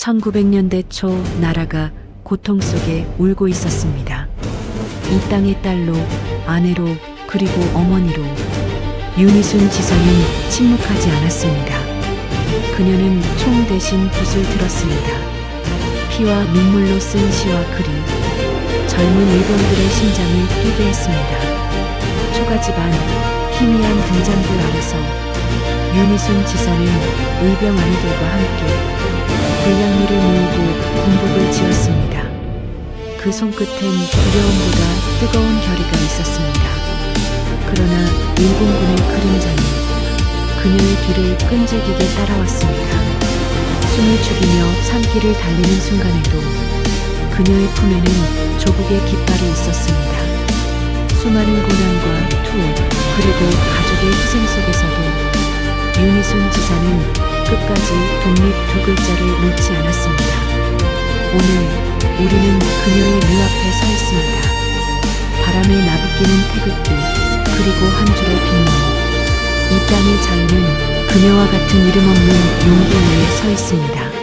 1900년대 초 나라가 고통 속에 울고 있었습니다. 이 땅의 딸로, 아내로, 그리고 어머니로 윤희순 지사는 침묵하지 않았습니다. 그녀는 총 대신 붓을 들었습니다. 피와 눈물로 쓴 시와 글이 젊은 일본들의 심장을 뛰게 했습니다. 초가집안 희미한 등잔불 아래서 윤희순 지사는 의병 아이들과 함께 불량미를 모으고 공복을 지었습니다. 그 손끝엔 두려움보다 뜨거운 결의가 있었습니다. 그러나 일본군의 그림자는 그녀의 뒤를 끈질기게 따라왔습니다. 숨을 죽이며 산길을 달리는 순간에도 그녀의 품에는 조국의 깃발이 있었습니다. 수많은 고난과 투옥 그리고 가족의 희생 속에서도 윤희순 지사는 끝까지 독립 두 글자를 놓지 않았습니다. 오늘 우리는 그녀의 눈 앞에 서 있습니다. 바람에 나부끼는 태극기 그리고 한 줄의 빗물 이 땅의 자유는 그녀와 같은 이름 없는 용기 위에 서 있습니다.